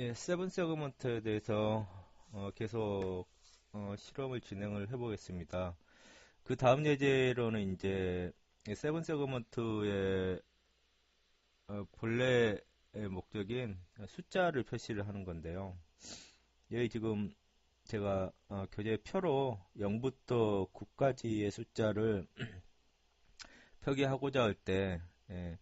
예, 세븐 세그먼트에 대해서 어, 계속 어, 실험을 진행을 해보겠습니다. 그 다음 예제로는 이제 세븐 세그먼트의 어, 본래의 목적인 숫자를 표시를 하는 건데요. 여기 지금 제가 어, 교재 표로 0부터 9까지의 숫자를 표기하고자 할때 예,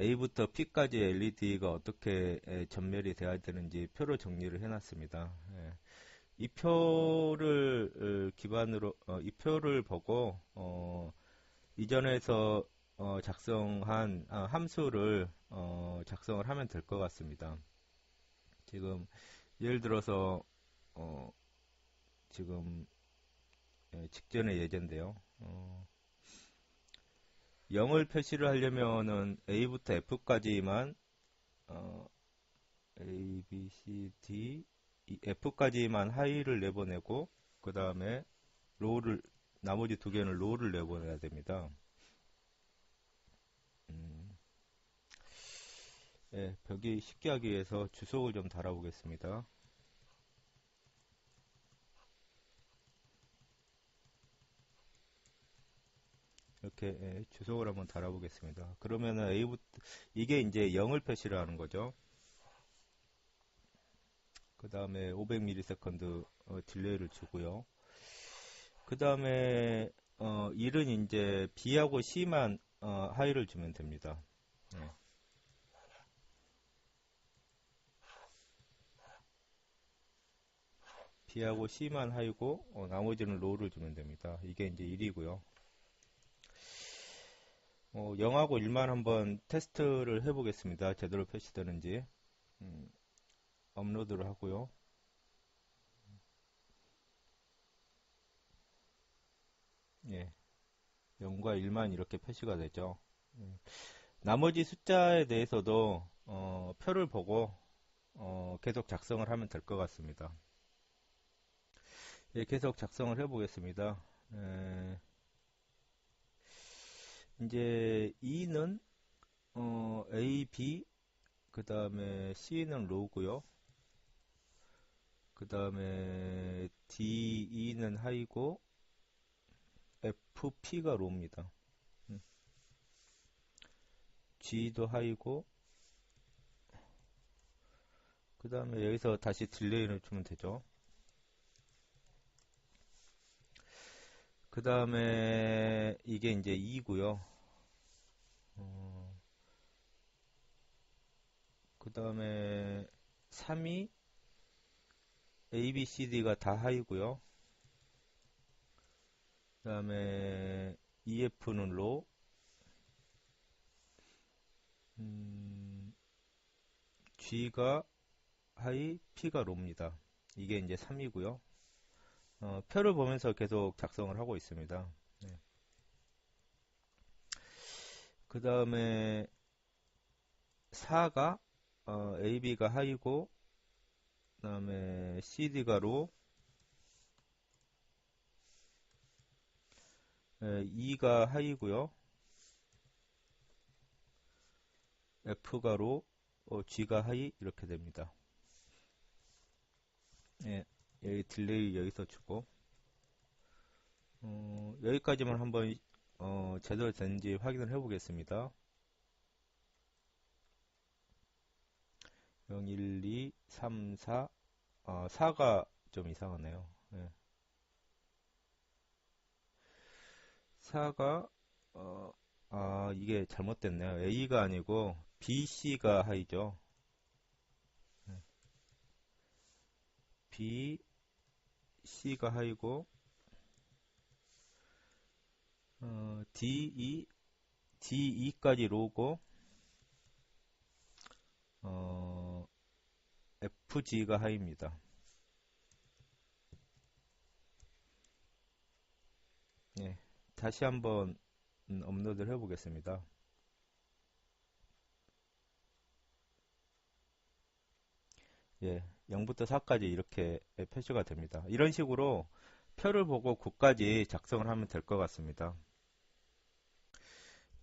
A부터 P까지 LED가 어떻게 전멸이 돼야 되는지 표로 정리를 해놨습니다. 예. 이 표를 어, 기반으로 어, 이 표를 보고 어, 이전에서 어, 작성한 아, 함수를 어, 작성을 하면 될 것 같습니다. 지금 예를 들어서 어, 지금 예, 직전의 예제인데요. 0을 표시를 하려면은 A부터 F까지만 어, A, B, C, D, F까지만 하이를 내보내고 그 다음에 로우를 나머지 두 개는 로우를 내보내야 됩니다. 음, 예, 벽이 쉽게 하기 위해서 주석을 좀 달아보겠습니다. 이렇게 예, 주석을 한번 달아보겠습니다. 그러면은 A부터 이게 이제 0을 표시를 하는 거죠. 그 다음에 500ms 어, 딜레이를 주고요. 그 다음에 어, 1은 이제 B하고 C만 어, 하이를 주면 됩니다. 네. B하고 C만 하이고 어, 나머지는 로우를 주면 됩니다. 이게 이제 1이고요. 어, 0하고 1만 한번 테스트를 해보겠습니다. 제대로 표시되는지. 음, 업로드를 하고요. 예. 0과 1만 이렇게 표시가 되죠. 음. 나머지 숫자에 대해서도 어, 표를 보고 어, 계속 작성을 하면 될 것 같습니다. 예, 계속 작성을 해보겠습니다. 에... 이제 E는 어, A, B, 그 다음에 C는 로우고요. 그 다음에 D, E는 하이고 F, P가 로우입니다. 음. G도 하이고 그 다음에 여기서 다시 딜레이를 주면 되죠. 그 다음에 이게 이제 2고요. 어, 그 다음에 3이 A, B, C, D가 다 하이고요. 그 다음에 EF는 로, 음, G가 하이, P가 로입니다. 이게 이제 3이고요. 어, 표를 보면서 계속 작성을 하고 있습니다. 네. 그 다음에 4가 어, AB가 하이고 그 다음에 CD가 로 에, 2가 하이고요 F가 로 어, G가 하이 이렇게 됩니다. 예. 여기 딜레이 여기서 주고 어, 여기까지만 한번 어, 제대로 되는지 확인을 해 보겠습니다 0, 1, 2, 3, 4 어, 4가 좀 이상하네요 네. 4가 어, 아 이게 잘못됐네요 A가 아니고 BC가 하이죠 네. B C가 하이고 어, D, E, D2까지 로고 어, FG가 하이입니다. 예, 다시 한번 음, 업로드를 해보겠습니다. 예, 0부터 4까지 이렇게 표시가 됩니다. 이런 식으로 표를 보고 9까지 작성을 하면 될 것 같습니다.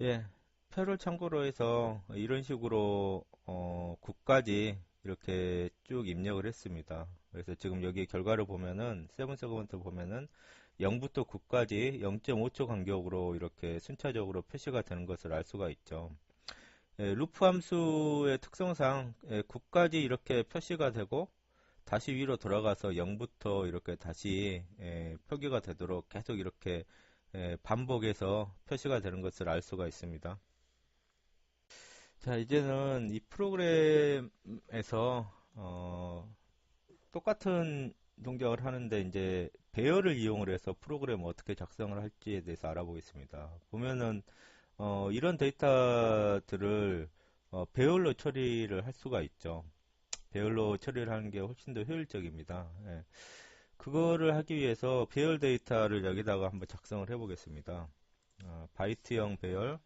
예, 표를 참고로 해서 이런 식으로 어, 9까지 이렇게 쭉 입력을 했습니다. 그래서 지금 여기 결과를 보면은 세븐 세그먼트 보면은 0부터 9까지 0.5초 간격으로 이렇게 순차적으로 표시가 되는 것을 알 수가 있죠. 예, 루프 함수의 특성상 예, 9까지 이렇게 표시가 되고 다시 위로 돌아가서 0부터 이렇게 다시 예, 표기가 되도록 계속 이렇게 예, 반복해서 표시가 되는 것을 알 수가 있습니다. 자, 이제는 이 프로그램에서 어, 똑같은 동작을 하는데 이제 배열을 이용을 해서 프로그램을 어떻게 작성을 할지에 대해서 알아보겠습니다. 보면은 어, 이런 데이터들을 어, 배열로 처리를 할 수가 있죠. 배열로 처리를 하는 게 훨씬 더 효율적입니다. 예. 그거를 하기 위해서 배열 데이터를 여기다가 한번 작성을 해 보겠습니다. 어, 바이트형 배열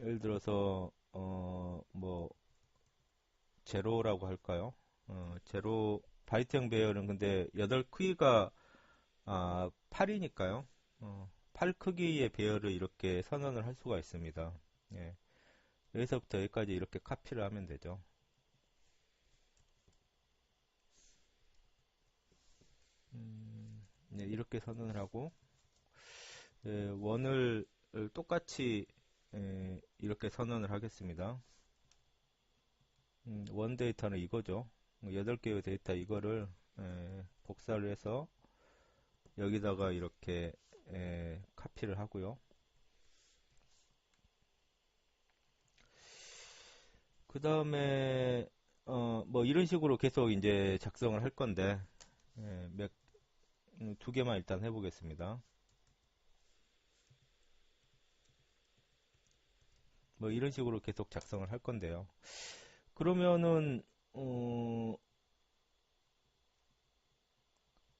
예를 들어서 어, 뭐 제로라고 할까요? 어, 제로 바이트형 배열은 근데 8 크기가 아, 8이니까요. 어, 8 크기의 배열을 이렇게 선언을 할 수가 있습니다. 예. 여기서부터 여기까지 이렇게 카피를 하면 되죠. 음, 네, 이렇게 선언을 하고 네, 원을 똑같이 예, 이렇게 선언을 하겠습니다. 음, 원 데이터는 이거죠. 8개의 데이터 이거를 예, 복사를 해서 여기다가 이렇게 예, 카피를 하고요. 그 다음에 어, 뭐 이런 식으로 계속 이제 작성을 할 건데 예, 몇, 음, 두 개만 일단 해보겠습니다. 뭐 이런 식으로 계속 작성을 할 건데요. 그러면은 어,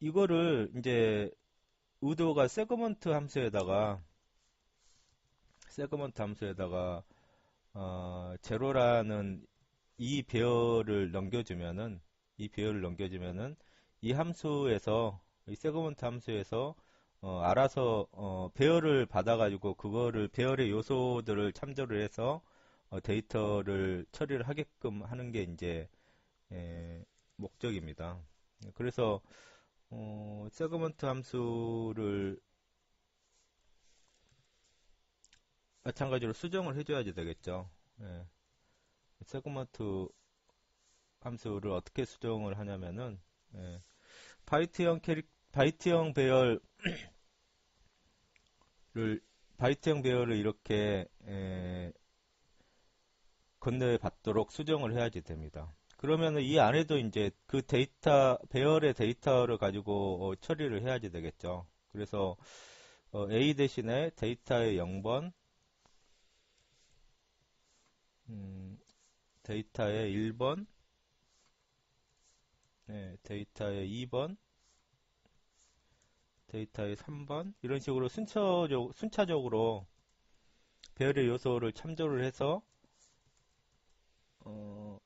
이거를 이제 의도가 세그먼트 함수에다가 세그먼트 함수에다가 어, 제로라는 이 배열을 넘겨주면은 이 배열을 넘겨주면은 이 함수에서 이 세그먼트 함수에서 어, 알아서 어, 배열을 받아가지고 그거를 배열의 요소들을 참조를 해서 어, 데이터를 처리를 하게끔 하는 게 이제 에, 목적입니다. 그래서 어, 세그먼트 함수를 마찬가지로 수정을 해줘야지 되겠죠. 예. 세그먼트 함수를 어떻게 수정을 하냐면은 예. 바이트형 캐릭 바이트형 배열을 바이트형 배열을 이렇게 에, 건너에 받도록 수정을 해야지 됩니다. 그러면 이 안에도 이제 그 데이터, 배열의 데이터를 가지고 어, 처리를 해야지 되겠죠. 그래서 어, A 대신에 데이터의 0번, 음, 데이터의 1번, 네, 데이터의 2번, 데이터의 3번, 이런 식으로 순차적, 순차적으로 배열의 요소를 참조를 해서 어,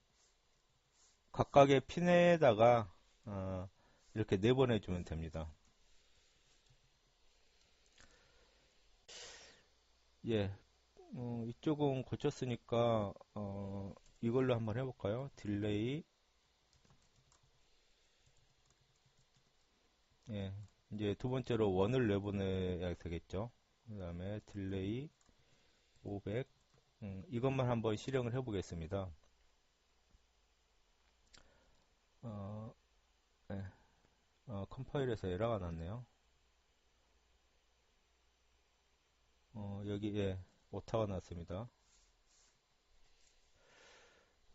각각의 핀에다가 어, 이렇게 내보내주면 됩니다. 예, 어, 이쪽은 고쳤으니까 어, 이걸로 한번 해볼까요? 딜레이 예, 이제 두 번째로 원을 내보내야 되겠죠. 그 다음에 딜레이 500 음, 이것만 한번 실행을 해 보겠습니다. 어, 네. 어, 컴파일에서 에러가 났네요. 어, 여기에 오타가 났습니다.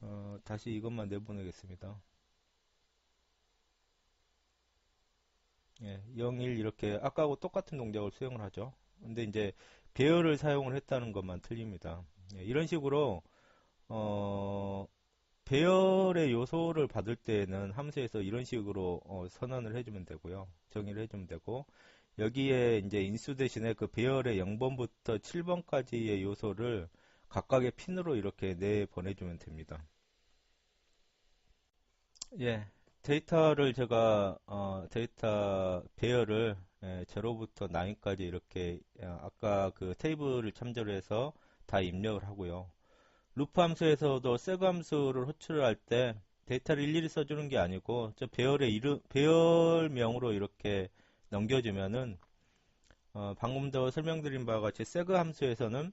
어, 다시 이것만 내보내겠습니다. 예, 0, 1 이렇게 아까하고 똑같은 동작을 수행을 하죠. 근데 이제 배열을 사용을 했다는 것만 틀립니다. 예, 이런 식으로 어, 배열의 요소를 받을 때는 함수에서 이런 식으로 어, 선언을 해주면 되고요. 정의를 해주면 되고 여기에 이제 인수 대신에 그 배열의 0번부터 7번까지의 요소를 각각의 핀으로 이렇게 내 보내주면 됩니다. 예, 데이터를 제가 어, 데이터 배열을 예, 0부터 9까지 이렇게 어, 아까 그 테이블을 참조를 해서 다 입력을 하고요. 루프 함수에서도 세그 함수를 호출을 할 때 데이터를 일일이 써주는 게 아니고 저 배열의 이름 배열명으로 이렇게 넘겨주면은 어, 방금도 설명드린 바와 같이 세그 함수에서는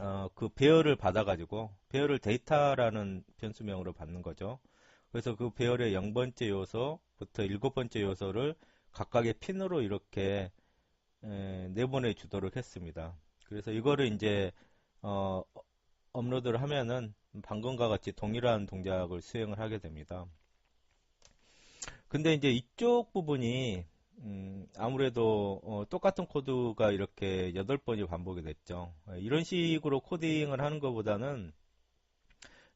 어, 그 배열을 받아가지고 배열을 데이터라는 변수명으로 받는 거죠. 그래서 그 배열의 0번째 요소부터 7번째 요소를 각각의 핀으로 이렇게 에, 내보내 주도록 했습니다. 그래서 이거를 이제 어, 업로드를 하면은 방금과 같이 동일한 동작을 수행을 하게 됩니다. 근데 이제 이쪽 부분이 음, 아무래도 어, 똑같은 코드가 이렇게 8번이 반복이 됐죠. 이런 식으로 코딩을 하는 것보다는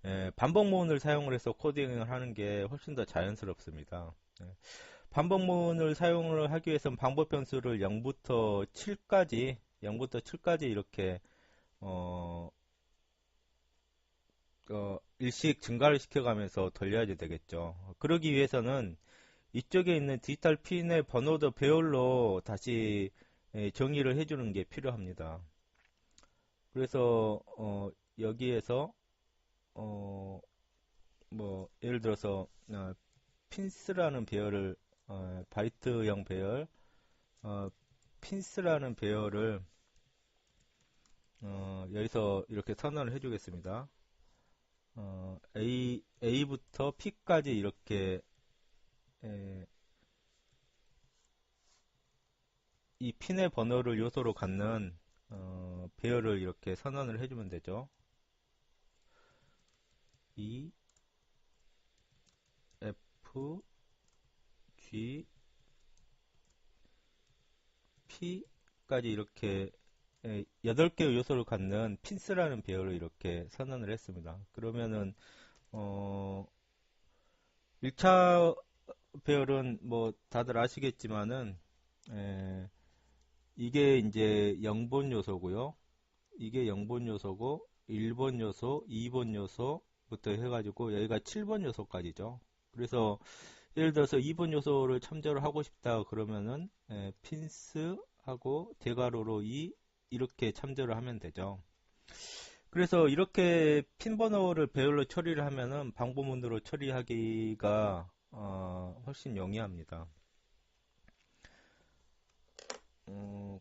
예, 반복문을 사용을 해서 코딩을 하는 게 훨씬 더 자연스럽습니다. 예, 반복문을 사용을 하기 위해서는 방법 변수를 0부터 7까지 0부터 7까지 이렇게 어, 어, 일씩 증가를 시켜가면서 돌려야 되겠죠. 그러기 위해서는 이쪽에 있는 디지털 핀의 번호도 배열로 다시 예, 정의를 해주는 게 필요합니다. 그래서 어, 여기에서 어, 뭐 예를 들어서 어, 핀스라는 배열을 어, 바이트형 배열 어, 핀스라는 배열을 어, 여기서 이렇게 선언을 해주겠습니다. 어, A, A부터 P까지 이렇게 에, 이 핀의 번호를 요소로 갖는 어, 배열을 이렇게 선언을 해주면 되죠. E, F, G, P까지 이렇게 8개의 요소를 갖는 핀스라는 배열을 이렇게 선언을 했습니다. 그러면은 어 1차 배열은 뭐 다들 아시겠지만은 에, 이게 이제 0번 요소고요. 이게 0번 요소고 1번 요소, 2번 요소 부터 해가지고 여기가 7번 요소까지죠. 그래서 예를 들어서 2번 요소를 참조를 하고 싶다 그러면은 에, 핀스하고 대괄호로 2 이렇게 참조를 하면 되죠. 그래서 이렇게 핀 번호를 배열로 처리를 하면은 방법문으로 처리하기가 어, 훨씬 용이합니다. 어,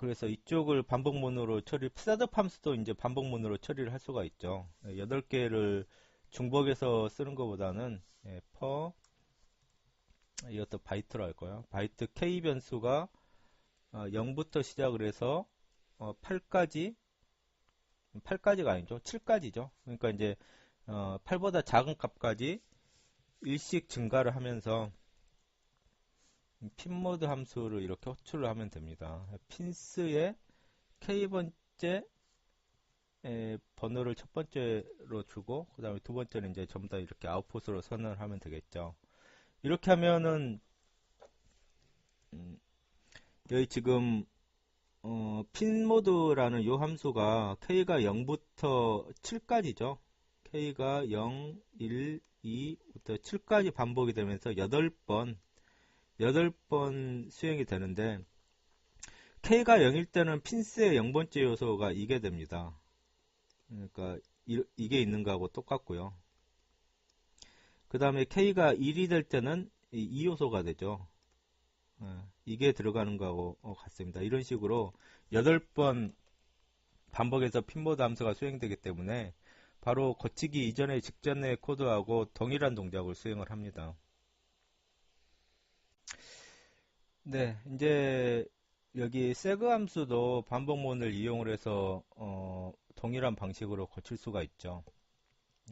그래서 이쪽을 반복문으로 처리, 함수도 이제 반복문으로 처리를 할 수가 있죠. 8개를 중복해서 쓰는 것보다는 예, per 이것도 바이트로 할 거예요. 바이트 k 변수가 어, 0부터 시작을 해서 어, 8까지 8까지가 아니죠. 7까지죠. 그러니까 이제 어, 8보다 작은 값까지 일씩 증가를 하면서 핀모드 함수를 이렇게 호출을 하면 됩니다. 핀스의 k번째 번호를 첫 번째로 주고 그 다음에 두 번째는 이제 전부 다 이렇게 아웃풋으로 선언을 하면 되겠죠. 이렇게 하면은 음, 여기 지금 어, 핀모드라는 이 함수가 k가 0부터 7까지죠. k가 0, 1, 2부터 7까지 반복이 되면서 8번 8번 수행이 되는데 k가 0일 때는 핀스의 0번째 요소가 이게 됩니다. 그러니까 이, 이게 있는 거하고 똑같고요. 그 다음에 k가 1이 될 때는 이 요소가 되죠. 예, 이게 들어가는 거하고 어, 같습니다. 이런 식으로 8번 반복해서 핀보드 함수가 수행되기 때문에 바로 거치기 이전의 직전의 코드하고 동일한 동작을 수행을 합니다. 네, 이제 여기 세그 함수도 반복문을 이용을 해서 어, 동일한 방식으로 고칠 수가 있죠.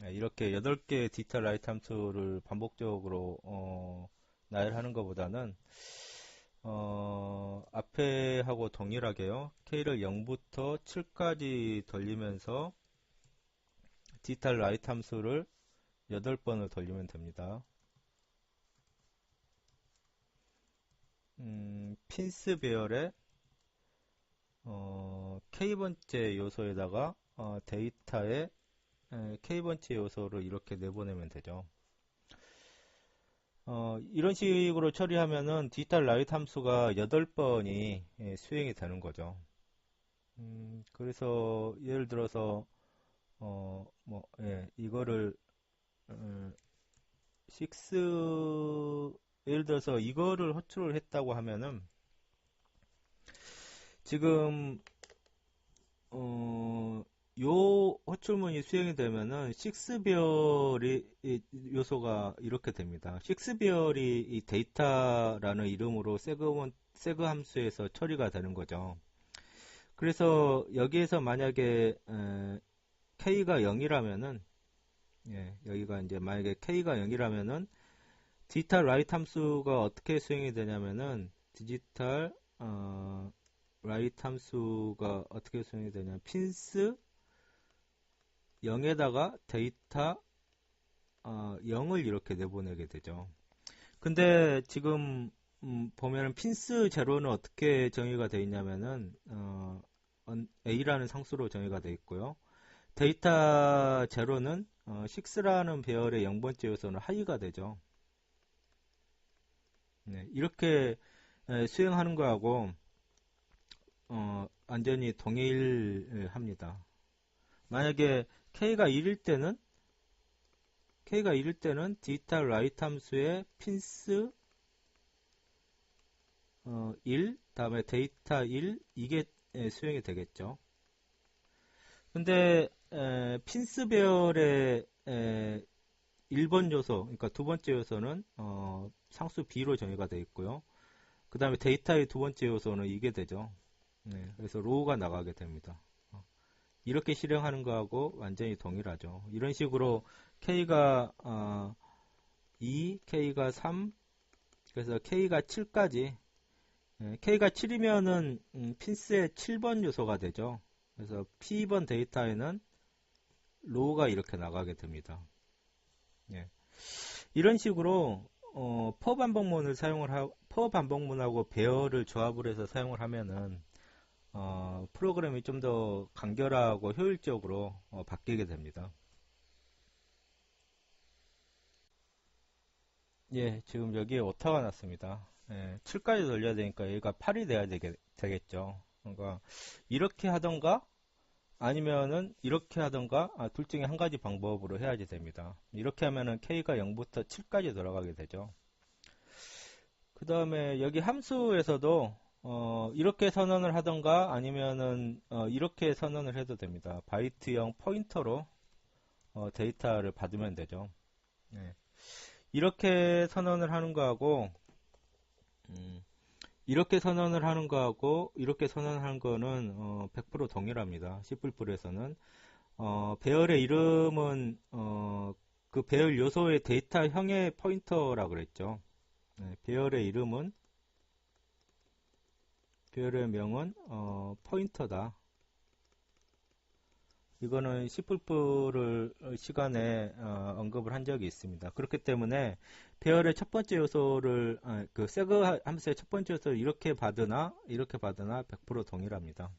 네, 이렇게 8개의 디지털 라이트 함수를 반복적으로 어, 나열하는 것보다는 어, 앞에 하고 동일하게요. K를 0부터 7까지 돌리면서 디지털 라이트 함수를 8번을 돌리면 됩니다. 음, 핀스 배열의 어, K번째 요소에다가 어, 데이터의 K번째 요소를 이렇게 내보내면 되죠. 어, 이런 식으로 처리하면은 디지털 라이트 함수가 8번이 예, 수행이 되는 거죠. 음, 그래서 예를 들어서 어, 뭐, 예, 이거를, 어, 6, 예를 들어서 이거를 호출을 했다고 하면은, 지금, 어, 요 호출문이 수행이 되면은, 6별이 요소가 이렇게 됩니다. 6별이 이 데이터라는 이름으로 세그, 세그 함수에서 처리가 되는 거죠. 그래서 여기에서 만약에, 에, k가 0이라면은 예, 여기가 이제 만약에 k가 0이라면은 디지털 라이트 함수가 어떻게 수행이 되냐면은 디지털 어, 라이트 함수가 어떻게 수행이 되냐 핀스 0에다가 데이터 어, 0을 이렇게 내보내게 되죠. 근데 지금 음, 보면은 핀스 제로는 어떻게 정의가 되어 있냐면은 어, A라는 상수로 정의가 되어 있고요. 데이터 제로는 어, 6라는 배열의 0번째 요소는 하이가 되죠. 네, 이렇게 에, 수행하는 거하고 어, 완전히 동일합니다. 만약에 k가 1일 때는 k가 1일 때는 디지털 라이트 함수의 핀스 어, 1 다음에 데이터 1 이게 수행이 되겠죠. 근데 에, 핀스 배열의 에, 1번 요소, 그러니까 두 번째 요소는 어, 상수 B로 정의가 되어 있고요. 그 다음에 데이터의 두 번째 요소는 이게 되죠. 네, 그래서 로우가 나가게 됩니다. 어, 이렇게 실행하는 거하고 완전히 동일하죠. 이런 식으로 K가 어, 2, K가 3, 그래서 K가 7까지 예, K가 7이면은 음, 핀스의 7번 요소가 되죠. 그래서 P번 데이터에는 로우가 이렇게 나가게 됩니다. 예. 이런 식으로 어, 퍼 반복문을 사용을 하, 퍼 반복문하고 배열을 조합을 해서 사용을 하면은 어, 프로그램이 좀 더 간결하고 효율적으로 어, 바뀌게 됩니다. 예, 지금 여기에 오타가 났습니다. 예, 7까지 돌려야 되니까 얘가 8이 돼야 되겠, 되겠죠. 그러니까 이렇게 하던가 아니면은 이렇게 하던가 아, 둘 중에 한 가지 방법으로 해야지 됩니다. 이렇게 하면은 k가 0부터 7까지 돌아가게 되죠. 그 다음에 여기 함수에서도 어, 이렇게 선언을 하던가 아니면은 어, 이렇게 선언을 해도 됩니다. 바이트형 포인터로 어, 데이터를 받으면 되죠. 네. 이렇게 선언을 하는 거하고 음, 이렇게 선언을 하는 거하고 이렇게 선언하는 거는 어, 100% 동일합니다. C++에서는 어, 배열의 이름은 어, 그 배열 요소의 데이터형의 포인터라고 그랬죠. 네, 배열의 이름은 배열의 명은 어, 포인터다. 이거는 C++를 시간에 어, 언급을 한 적이 있습니다. 그렇기 때문에 배열의 첫 번째 요소를 아, 그 세그 함수의 첫 번째 요소를 이렇게 받으나 이렇게 받으나 100% 동일합니다.